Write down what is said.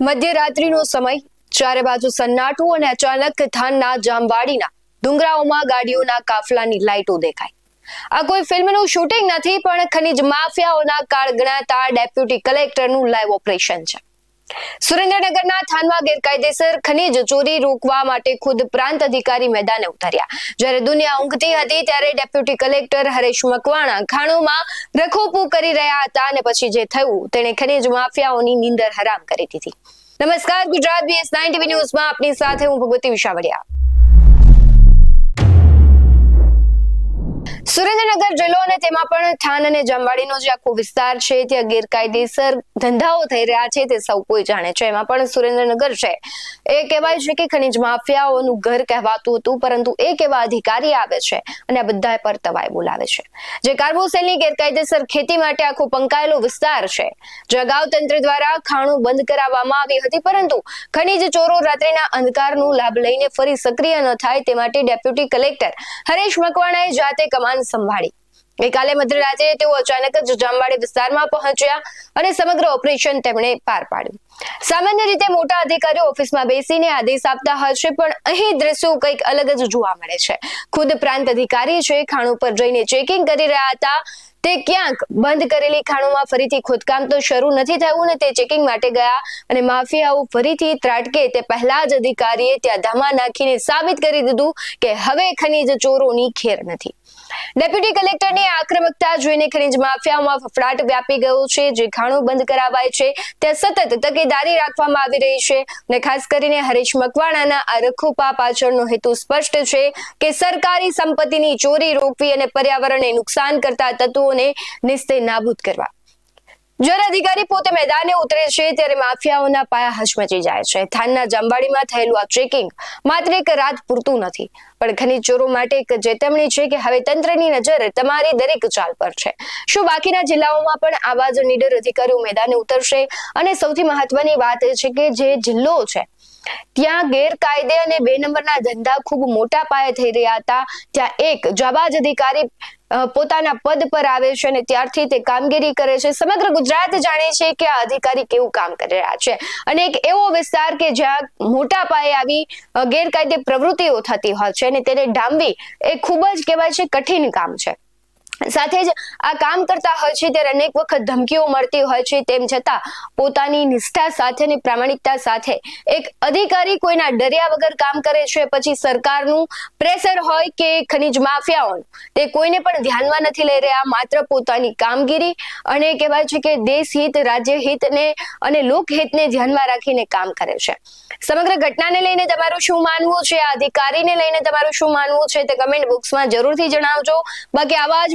મધ્યરાત્રિનો સમય. ચારે બાજુ સન્નાટું અને અચાનક થાનના જામવાડીના ડુંગરાઓમાં ગાડીઓના કાફલાની લાઈટો દેખાય આ કોઈ ફિલ્મનું શૂટિંગ નથી, પણ ખનીજ માફિયાઓના કાળ ગણાતા ડેપ્યુટી કલેક્ટરનું લાઈવ ઓપરેશન છે. સુરેન્દ્રનગરના થાનમાં ગેરકાયદેસર ખનીજ ચોરી રોકવા માટે ખુદ પ્રાંત અધિકારી મેદાને ઉતર્યા. જ્યારે દુનિયા ઊંઘતી હતી ત્યારે ડેપ્યુટી કલેક્ટર હરેશ મકવાણા ખાણોમાં રખોપું કરી રહ્યા હતા અને પછી જે થયું તેણે ખનીજ માફિયાઓની નીંદર હરામ કરી દીધી. નમસ્કાર, ગુજરાત બીએસ નાઇન ટીવી ન્યૂઝમાં આપની સાથે હું ભગવતી વિશાવડિયા. સુરેન્દ્રનગર જિલ્લો અને તેમાં પણ થાન અને જામવાડીનો જે આખો વિસ્તાર છે, ત્યાં ગેરકાયદેસર ધંધાઓ થઈ રહ્યા છે, તે સૌ કોઈ જાણે છે. એમાં પણ સુરેન્દ્રનગર છે. એ કહેવાય છે કે ખનીજ માફિયાઓનું ઘર કહેવાતું હતું, પરંતુ એક એવા અધિકારી આવે છે? અને આ બધા પર તવાય બોલાવે છે. જે કાર્બોસેલની ગેરકાયદેસર ખેતી માટે આખો પંકાયેલો વિસ્તાર છે. જે અગાઉ તંત્ર દ્વારા ખાણું બંધ કરાવવામાં આવી હતી, પરંતુ ખનીજ ચોરો રાત્રિના અંધકારનો લાભ લઈને ફરી સક્રિય ન થાય તે માટે ડેપ્યુટી કલેક્ટર હરેશ મકવાણાએ જાતે કમાન સંભાળી. ગઈકાલે મધ્યરાત્રે તેઓ અચાનક જ જામવાડી વિસ્તારમાં પહોંચ્યા અને સમગ્ર ઓપરેશન તેમણે પાર પાડ્યું. સામાન્ય રીતે મોટા અધિકારીઓ ઓફિસમાં બેસીને આદેશ આપતા હશે પણ અહીં દ્રશ્યો કંઈક અલગ જ જોવા મળે છે. ખુદ પ્રાંત અધિકારી છે, ખાણું પર જઈને ચેકિંગ કરી રહ્યા હતા. તે ક્યાંક બંધ કરેલી ખાણોમાં ફરીથી ખોદકામ તો શરૂ નથી થયું ને તે ચેકિંગ માટે ગયા અને માફિયાઓ ફરીથી ત્રાટકે. તે પહેલા જ અધિકારીએ ત્યાં ધામા નાખીને સાબિત કરી દીધું કે હવે ખનીજ ચોરોની ખેર નથી. ડેપ્યુટી કલેક્ટરની આક્રમકતા જોઈને ખનીજ માફિયામાં ફફડાટ વ્યાપી ગયો છે, જે ખાણું બંધ કરાવાય છે. ત્યાં સતત તકેદારી રાખવામાં આવી રહી છે અને ખાસ કરીને હરીશ મકવાણાના આ રખોપા પાછળનો હેતુ સ્પષ્ટ છે કે સરકારી સંપત્તિની ચોરી રોકવી અને પર્યાવરણને નુકસાન કરતા તત્વોને નિસ્તે નાબૂદ કરવા. જ્યારે અધિકારી પોતે મેદાને ઉતરે છે ત્યારે માફિયાઓના પાયા હચમચી જાય છે. થાનના જામવાડીમાં થયેલું આ ચેકિંગ માત્ર એક રાત પૂરતું નથી, પણ ખનીજ ચોરો માટે એક ચેતવણી છે કે હવે તંત્રની નજર તમારી દરેક ચાલ પર છે. શું બાકીના જિલ્લાઓમાં પણ આવા જ નીડર અધિકારીઓ મેદાને ઉતરશે? અને સૌથી મહત્વની વાત એ છે કે જે જિલ્લો છે, ત્યાં ગેરકાયદે અને બે નંબરના ધંધા ખૂબ મોટા પાયે થઈ રહ્યા હતા. ત્યાં એક જાબાજ અધિકારી પોતાના પદ પર આવે છે અને ત્યારથી તે કામગીરી કરે છે. સમગ્ર ગુજરાત જાણે છે કે આ અધિકારી કેવું કામ કરી રહ્યા છે. અને એક એવો વિસ્તાર કે જ્યાં મોટા પાયે આવી ગેરકાયદે પ્રવૃત્તિઓ થતી હોય છે અને તેને ડામવી એ ખૂબ જ કહેવાય છે કઠિન કામ છે. સાથે જ આ કામ કરતા હોય છે ત્યારે અનેક વખત ધમકીઓ મળતી હોય છે. તેમ છતાં પોતાની નિષ્ઠા સાથે અને પ્રામાણિકતા સાથે એક અધિકારી કોઈના ડર્યા વગર કામ કરે છે. પછી સરકારનું પ્રેશર હોય કે ખનીજ માફિયાઓનું, તે કોઈને પણ ધ્યાનમાં નથી લઈ રહ્યા. માત્ર પોતાની કામગીરી અને કહેવાય છે કે દેશ હિત, રાજ્ય હિતને અને લોકહિતને ધ્યાનમાં રાખીને કામ કરે છે. સમગ્ર ઘટનાને લઈને તમારું શું માનવું છે? આ અધિકારીને લઈને તમારું શું માનવું છે? તે કમેન્ટ બોક્સમાં જરૂરથી જણાવજો. બાકી આવા જ